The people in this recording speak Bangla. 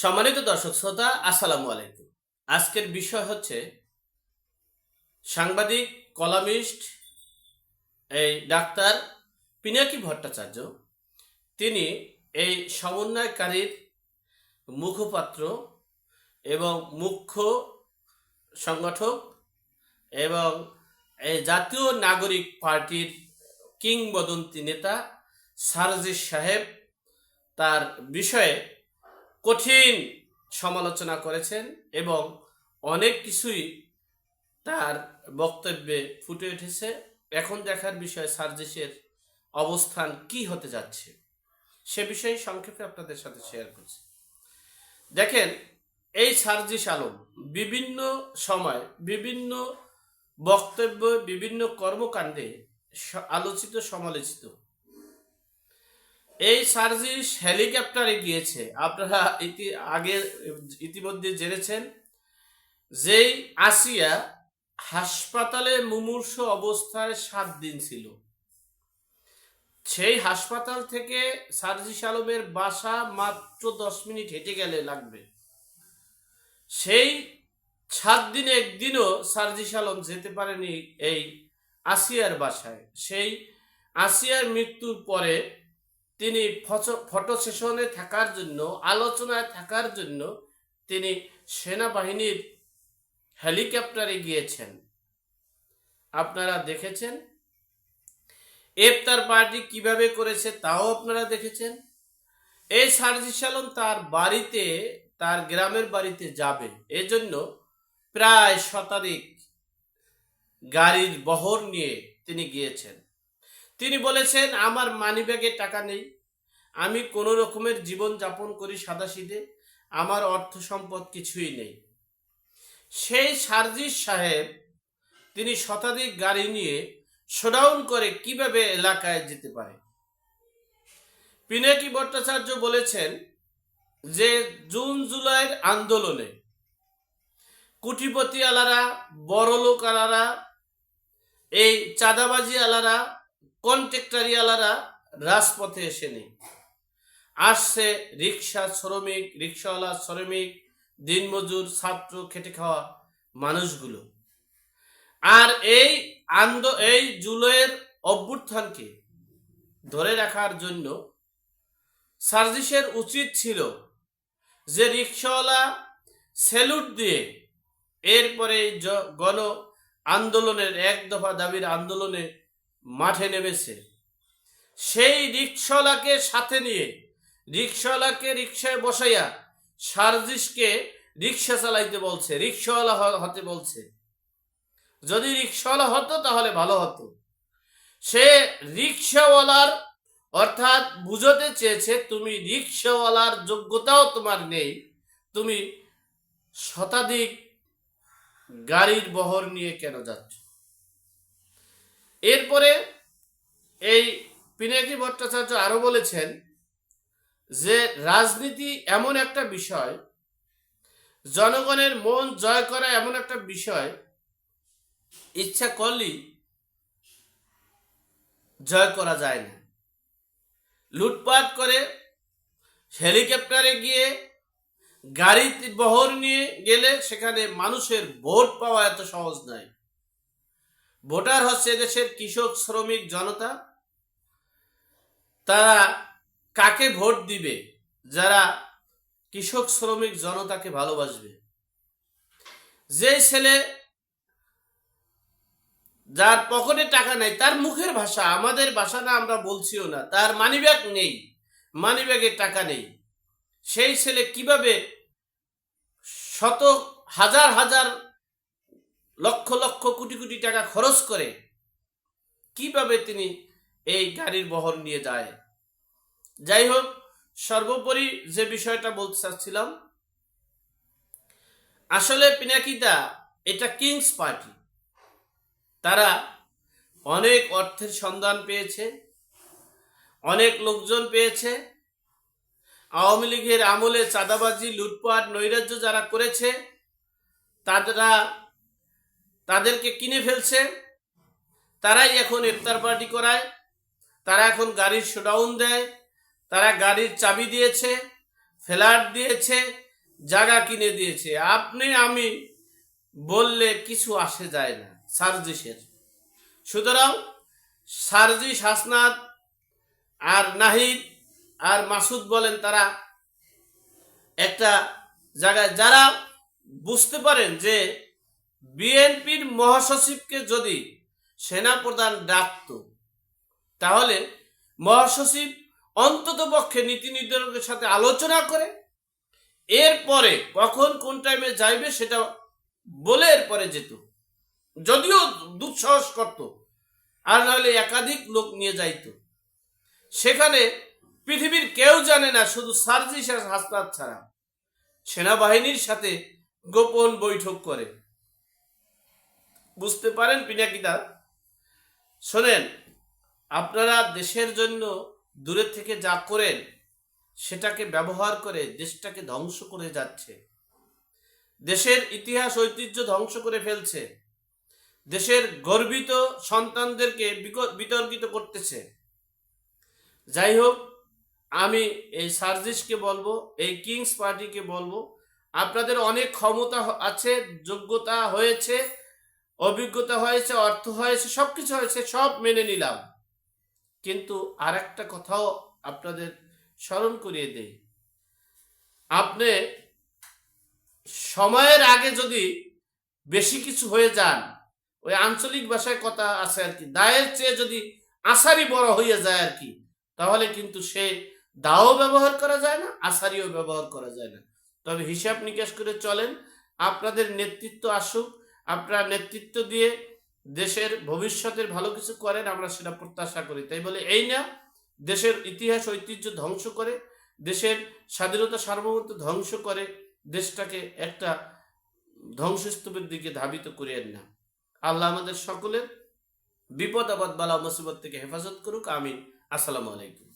সম্মানিত দর্শক শ্রোতা, আসসালামু আলাইকুম। আজকের বিষয় হচ্ছে সাংবাদিক, কলামিস্ট এই ডাক্তার পিনাকি ভট্টাচার্য। তিনি এই সমন্বয়কারীর মুখপাত্র এবং মুখ্য সংগঠক এবং এই জাতীয় নাগরিক পার্টির কিংবদন্তি নেতা সারজিস সাহেব তার বিষয়ে কঠিন সমালোচনা করেছেন এবং অনেক কিছুই তার বক্তব্যে ফুটে উঠেছে। এখন দেখার বিষয় সার্জিসের অবস্থান কি হতে যাচ্ছে, সে বিষয়ে সংক্ষেপে আপনাদের সাথে শেয়ার করছি। দেখেন, এই সার্জিস আলম বিভিন্ন সময় বিভিন্ন বক্তব্য, বিভিন্ন কর্মকাণ্ডে আলোচিত, সমালোচিত এই সার্জিস হেলিকপ্টারে গিয়েছে। আপনারা ইতি, আগে, ইতিমধ্যে জেনেছেন যেই আসিয়া হাসপাতালে মুমূর্ষ অবস্থায় সাত দিন ছিল। সেই হাসপাতাল থেকে সার্জিস আলমের বাসা মাত্র দশ মিনিট হেঁটে গেলে লাগবে। সেই সাত দিনে একদিনও সার্জিস আলম যেতে পারেনি এই আসিয়ার বাসায়। সেই আসিয়ার মৃত্যুর পরে তিনি ফটো- সেশনে থাকার জন্য, আলোচনায় থাকার জন্য তিনি সেনাবাহিনীর হেলিকপ্টারে গিয়েছেন। আপনারা দেখেছেন? এফতার পার্টি কীভাবে করেছে তাও আপনারা দেখেছেন? এই সার্জিস আলম তার বাড়িতে, তার গ্রামের বাড়িতে যাবে। এজন্য প্রায় শতাধিক গাড়ির বহর নিয়ে তিনি গিয়েছেন। তিনি বলেছেন, আমার মানিব্যাগে টাকা নেই। আমি কোনো রকমের জীবন যাপন করি সাদাসিধে। আমার অর্থ সম্পদ কিছুই নেই। সেই সার্জিস সাহেব, তিনি শতাধিক গাড়ি নিয়ে শোডাউন করে কীভাবে এলাকায় যেতে পারে? পিনাকি ভট্টাচার্য বলেছেন যে, জুন জুলাইয়ের আন্দোলনে কুটিপতি আলারা, বড়লোক আলারা, এই চাঁদাবাজি আলারা কন্ট্রাক্টারি আলারা রাজপথে এসে নেই। আসছে রিক্সা শ্রমিক রিক্সাওয়ালা শ্রমিক, দিনমজুর, ছাত্র, খেটে খাওয়া মানুষগুলো। আর এই আন্দ, এই জুলাইয়ের অভ্যুত্থানকে ধরে রাখার জন্য সার্জিসের উচিত ছিল যে রিক্সাওয়ালা সেলুট দিয়ে এরপরে গণ আন্দোলনের, এক দফা দাবির আন্দোলনে মাঠে নেমেছে। সেই রিক্সাওয়ালাকে সাথে নিয়ে রিক্সাওয়ালাকে রিক্সায় বসাইয়া সার্জিসকে রিক্সা চালাইতে বলছে রিক্সাওয়ালা হতে বলছে। যদি রিক্সাওয়ালা হতো তাহলে ভালো হতো। সে রিক্সাওয়ালার অর্থাৎ বুঝতে চেয়েছে, তুমি রিক্সাওয়ালার যোগ্যতাও তোমার নেই। তুমি শতাধিক গাড়ির বহর নিয়ে কেন যাচ্ছ? এরপরে এই পিনাকি ভট্টাচার্য আরও বলেছেন যে রাজনীতি এমন একটা বিষয়, জনগণের মন জয় করা এমন একটা বিষয়, ইচ্ছা করলেই জয় করা যায় না। লুটপাট করে হেলিকপ্টারে গিয়ে গাড়ি বহর নিয়ে গেলে সেখানে মানুষের ভোট পাওয়া এত সহজ নয়। ভোটার হচ্ছে দেশের কৃষক, শ্রমিক, জনতা। তারা কাকে ভোট দিবে? যারা কৃষক, শ্রমিক, জনতাকে ভালোবাসবে। যে ছেলে যার পকেটে টাকা নাই, তার মুখের ভাষা, আমাদের ভাষা না আমরা বলছিও না, তার মানিব্যাগ নেই মানিব্যাগে টাকা নেই। সেই ছেলে কীভাবে শত, হাজার হাজার লক্ষ লক্ষ কোটি কোটি টাকা খরচ করে কীভাবে তিনি এই গাড়ির বহর নিয়ে যায়? যাই হোক, সর্বোপরি যে বিষয়টা বলতে চাচ্ছিলাম, আসলে পিনাকিদা এটা কিংস পার্টি। তারা অনেক অর্থের সন্ধান পেয়েছে, অনেক লোকজন পেয়েছে। আওয়ামী লীগের আমলে চাঁদাবাজি, লুটপাট, নৈরাজ্য যারা করেছে, তারা তাদেরকে কিনে ফেলছে। তারাই এখন ইফতার পার্টি করায়। তারা এখন গাড়ির শোডাউন দেয়। তারা গাড়ির চাবি দিয়েছে, ফ্ল্যাট দিয়েছে, জায়গা কিনে দিয়েছে। আপনি, আমি বললে কিছু আসে যায় না সার্জিসের। সুতরাং সার্জিস, হাসনাত আর নাহিদ আর মাসুদ বলেন তারা একটা জায়গায়, যারা বুঝতে পারেন যে বিএনপির মহাসচিবকে যদি সেনাপ্রধান ডাকত, তাহলে মহাসচিব অন্তত পক্ষে নীতি নির্ধারকের সাথে আলোচনা করে, এরপরে কখন কোন টাইমে যাইবে সেটা বলে এরপরে যেত। যদিও দুঃসাহস করত, আর নাহলে একাধিক লোক নিয়ে যাইত। সেখানে পৃথিবীর কেউ জানে না, শুধু সার্জিস আর হাসনাত ছাড়া। সেনাবাহিনীর সাথে গোপন বৈঠক করে। বুঝতে পারেন পিনাকিদা শোনেন, আপনারা দেশের জন্য দূরে থেকে যা করেন, সেটাকে ব্যবহার করে দেশটাকে ধ্বংস করে যাচ্ছে। দেশের ইতিহাস, ঐতিহ্য ধ্বংস করে ফেলছে। দেশের গর্বিত সন্তানদেরকে বিতর্কিত করতেছে। যাই হোক, আমি এই সার্জিসকে বলব, এই কিংস পার্টিকে বলব, আপনাদের অনেক ক্ষমতা আছে, যোগ্যতা হয়েছে অভিজ্ঞতা হয়েছে, অর্থ হয়েছে সব কিছু হয়েছে, সব মেনে নিলাম। কিন্তু আর একটা কথাও আপনাদের স্মরণ করিয়ে দেই। আপনি সময়ের আগে যদি বেশি কিছু হয়ে যান, ওই আঞ্চলিক ভাষায় কথা আছে আর কি, দায়ের চেয়ে যদি আষাঢ়ি বড় হয়ে যায় আর কি, তাহলে কিন্তু সে দাও ব্যবহার করা যায় না, আষাঢ়িও ব্যবহার করা যায় না। তবে হিসাব নিকাশ করে চলেন, আপনাদের নেতৃত্ব আসুক আপনারা নেতৃত্ব দিয়ে দেশের ভবিষ্যতের ভালো কিছু করেন, আমরা সেটা প্রত্যাশা করি। তাই বলে এই না, দেশের ইতিহাস, ঐতিহ্য ধ্বংস করে, দেশের স্বাধীনতা সার্বভৌমত্ব ধ্বংস করে, দেশটাকে একটা ধ্বংসস্তূপের দিকে ধাবিত করিয়েন না। আল্লাহ আমাদের সকলের বিপদ, আপদ, বালা, মুসিবত থেকে হেফাজত করুক। আমিন। আসসালামু আলাইকুম।